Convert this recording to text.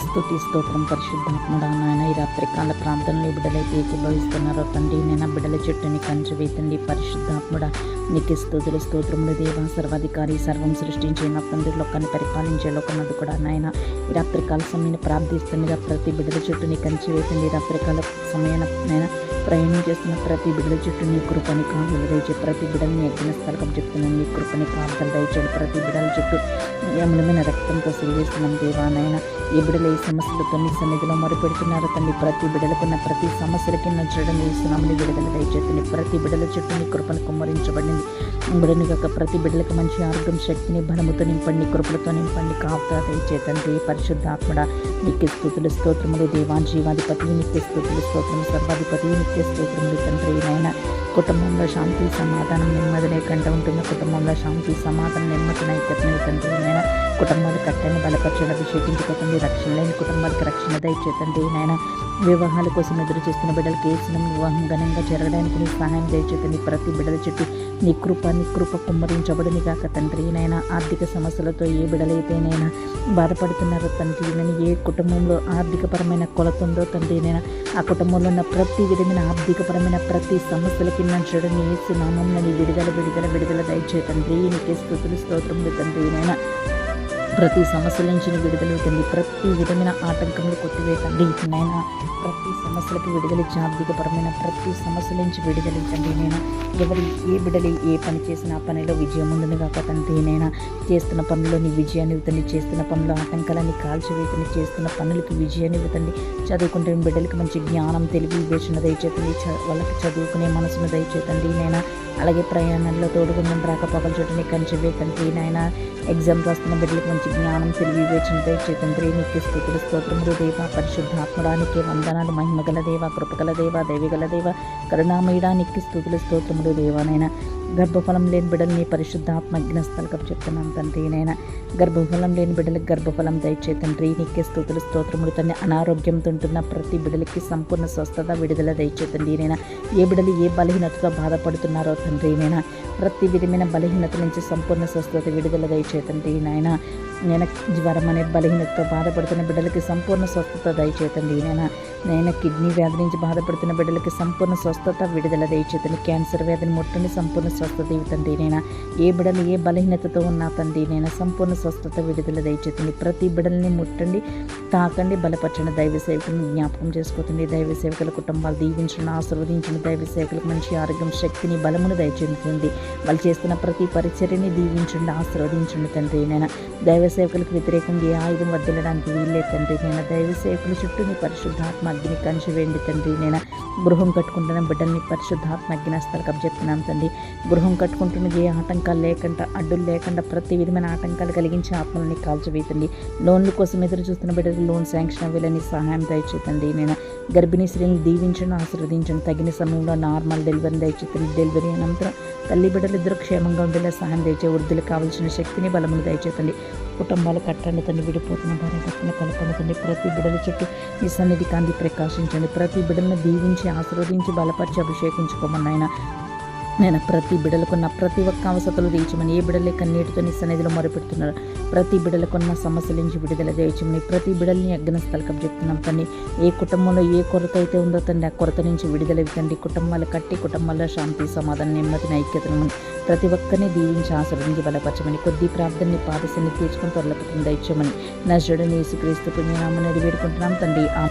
స్థుతి స్తోత్రం పరిశుద్ధాత్ముడా నాయన ఈ రాత్రికాల ప్రాంతంలో ఈ బిడ్డలైతే ఏకీభవిస్తున్నారో తండ్రి నేను బిడ్డల చెట్టుని కంచి వేతండి పరిశుద్ధాత్ముడా నీకు స్థుతులు స్తోత్రములు దేవ సర్వాధికారి సర్వం సృష్టించే తండ్రి లోకాన్ని పరిపాలించే లోకన్నది కూడా నాయన. ఈ రాత్రికాల సమయాన్ని ప్రార్థిస్తుండగా ప్రతి బిడ్డల చుట్టూ నీ కంచి వేతండి రాత్రికాల సమయాన నేను ప్రయాణం చేస్తున్న ప్రతి బిడ్డల చుట్టూ నీ కృపని కావాలి దయచే ప్రతి బిడ్డని యజ్ఞ స్థలకం చెప్తున్నాను నీ కృపని కాపుదలు దయచేయండి ప్రతి బిడ్డల చుట్టూ అమలమైన రక్తంతో సిరివేస్తున్నాం దేవానైనా ఏ బిడ్డలు ఏ సమస్యలతో నీ సన్నిధిలో మొరపెడుతున్నారో తండ్రి ప్రతి బిడ్డలకున్న ప్రతి సమస్యలకి నచ్చడం వేస్తున్నామని విడుదల దయచేస్తుంది ప్రతి బిడ్డల చుట్టూ నీ కృపను కుమ్మరించబడింది బిడ్డని కాక ప్రతి బిడ్డలకు మంచి ఆరోగ్యం శక్తిని బలముతో నింపండి కృపలతో నింపండి. కాపుతా దయచేతండి పరిశుద్ధాత్మడ నీకు స్థుతులు స్తోత్రములు దేవా. జీవాధిపతి నీకు స్థుతులు స్తోత్రం సర్వాధిపతి నిత్య స్తోత్రములు తండ్రి నాయన కుటుంబంలో శాంతి సమాధానం నెమ్మదినే కంట ఉంటుంది కుటుంబంలో శాంతి సమాధానం నెమ్మదినై కట్టిన తండ్రి నాయన కుటుంబాలు కట్టని బలపరచడం అభిషేకించుకోకండి రక్షణ లేని కుటుంబాలకు రక్షణ దయచేతండి నాయన వివాహాల కోసం ఎదురు చూస్తున్న బిడ్డలకి వేసిన వివాహం ఘనంగా జరగడానికి సహాయం దయచేతండి ప్రతి బిడ్డల చుట్టూ నీ కృప నీ కృప కాక తండ్రి. నైనా ఆర్థిక సమస్యలతో ఏ బిడలైతేనైనా బాధపడుతున్నారో తండ్రి నేను ఏ కుటుంబంలో ఆర్థికపరమైన కొలత ఉందో తండ్రి నేను ఆ కుటుంబంలో ఉన్న ప్రతి విధమైన ఆర్థికపరమైన ప్రతి సమస్యలకి నన్ను చూడని ఏసు నామం నీ విడుదల విడుదల విడుదల దయచే తండ్రి. నీకే స్థుతులు స్తోత్రములు తండ్రి. నైనా ప్రతి సమస్యల నుంచి విడుదల ప్రతి విధమైన ఆటంకములు కొట్టివేతండి నైనా ప్రతి సమస్యలకు విడుదలిచ్చి ఆర్థికపరమైన ప్రతి సమస్యల నుంచి విడుదలించండి నేను ఎవరి ఏ బిడలి ఏ పని చేసిన ఆ పనిలో విజయం ఉందని కాక తండ్రినైనా చేస్తున్న పనులని విజయాన్ని ఇవ్వండి చేస్తున్న పనులు ఆటంకాలని కాల్చివేతని చేస్తున్న పనులకి విజయాన్ని ఇవ్వండి చదువుకుంటే బిడ్డలకి మంచి జ్ఞానం తెలివి వివేచన దయచేతండి వాళ్ళకి చదువుకునే మనసును దయచేతండి నైనా అలాగే ప్రయాణంలో తోడుగుండం రాకపోకల చోట నీ కంచెవే తండ్రి నాయన. ఎగ్జామ్ రాస్తున్న బిడ్డలకు మంచి జ్ఞానం తెలివి వివేచన దయచేతండ్రి నీకు స్థుతులు స్తోత్రములు దేవ పరిశుద్ధాత్మడానికి వందనాలు. మహిమగల దేవ కృపగల దేవ దైవగల దేవ కరుణామయడానికి స్థుతులు స్తోత్రములు దేవానైనా గర్భఫలం లేని బిడ్డల్ని పరిశుద్ధాత్మ జ్ఞస్థలకం చెప్తున్నాను తండ్రి నైనా గర్భఫలం లేని బిడ్డలకు గర్భఫలం దయచే తండ్రి నీకే స్థుతులు స్తోత్రములు తండ్రి. అనారోగ్యంతో ఉంటున్న ప్రతి బిడ్డలకి సంపూర్ణ స్వస్థత విడుదల దయచే తండ్రి నైనా ఏ బిడ్డలు ఏ బలహీనతతో బాధపడుతున్నారో తండ్రి నైనా ప్రతి విధమైన బలహీనత నుంచి సంపూర్ణ స్వస్థత విడుదల దయచే తండ్రి నాయన. నేను జ్వరం అనే బలహీనతతో బాధపడుతున్న బిడ్డలకి సంపూర్ణ స్వస్థత దయచేతండి నేను నేను కిడ్నీ వ్యాధి నుంచి బాధపడుతున్న బిడ్డలకి సంపూర్ణ స్వస్థత విడుదల దయచేతని. క్యాన్సర్ వ్యాధిని ముట్టని సంపూర్ణ స్వస్థత ఇవ్వండి నేను ఏ బిడలు ఏ బలహీనతతో ఉన్నా తండ్రి నేను సంపూర్ణ స్వస్థత విడుదల దయచేతండి ప్రతి బిడల్ని ముట్టండి తాకండి బలపరచండి. దైవ సేవకులను జ్ఞాపకం చేసుకోతుంది దైవ సేవకుల కుటుంబాలు దీవించండి ఆశీర్వదించిన. దైవ సేవకులకు మంచి ఆరోగ్యం శక్తిని బలమును దయచేస్తుంది వాళ్ళు చేస్తున్న ప్రతి పరిచర్యని దీవించండి ఆశీర్వదించండి తండ్రి నేను దైవ సేవకులకు వ్యతిరేకంగా ఏ ఆయుధం వదిలడానికి వీళ్ళే తండ్రి నేను దైవ సేవకుల చుట్టూ నీ పరిశుద్ధాత్మ అగ్ని కంచి వేయండి తండ్రి నేను గృహం కట్టుకుంటున్న బిడ్డల్ని పరిశుద్ధాత్మ అగ్ని స్థలకం చెప్తున్నాను తండ్రి. గృహం కట్టుకుంటున్న ఏ ఆటంకాలు లేకుండా అడ్డులు లేకుండా ప్రతి విధమైన ఆటంకాలు కలిగించి ఆత్మలని కాల్చివేయండి లోన్ల కోసం ఎదురు చూస్తున్న బిడ్డలు లోన్ శాంక్షన్ అవ్వాలని సహాయం దయచేతండి నేను గర్భిణీ స్త్రీని దీవించను ఆశీర్వదించను. తగిన సమయంలో నార్మల్ డెలివరీ దయచేతండి డెలివరీ అనంతరం తల్లి బిడ్డలు ఇద్దరు క్షేమంగా ఉండేలా సహాయం దయచే వృద్ధులకు కావాల్సిన శక్తిని బలమును దయచేతండి కుటుంబాలు కట్టండి తండ్రి. విడిపోతున్న భార్య భర్తను కలపండి తండ్రి. ప్రతి బిడ్డల చుట్టూ ఈ సన్నిధి కాంతి ప్రకాశించండి. ప్రతి బిడ్డలను దీవించి ఆశీర్వదించి బలపరిచి అభిషేకించుకోమని ఆయన నేను ప్రతి బిడలకున్న ప్రతి ఒక్క అవసరాలు తీర్చమని ఏ బిడ్డలే కన్నీటితో నీ సన్నిధిలో మొరపెడుతున్నారు. ప్రతి బిడలకున్న సమస్యల నుంచి విడుదల చేయమని ప్రతి బిడల్ని అగ్న స్థలకం చెప్తున్నాం తండ్రి. ఏ కుటుంబంలో ఏ కొరత అయితే ఉందో తండ్రి ఆ కొరత నుంచి విడుదల ఇవ్వండి కుటుంబాలు కట్టి కుటుంబాల్లో శాంతి సమాధానం నెమ్మదిని ఐక్యతను ప్రతి ఒక్కరిని దీవించి ఆశ్రదించి బలపరచమని కొద్ది ప్రార్థనని పాదశని తీర్చుకుని త్వరలో దయచమని నా జడని యేసుక్రీస్తు పుణ్యనామని వేడుకుంటున్నాం తండ్రి.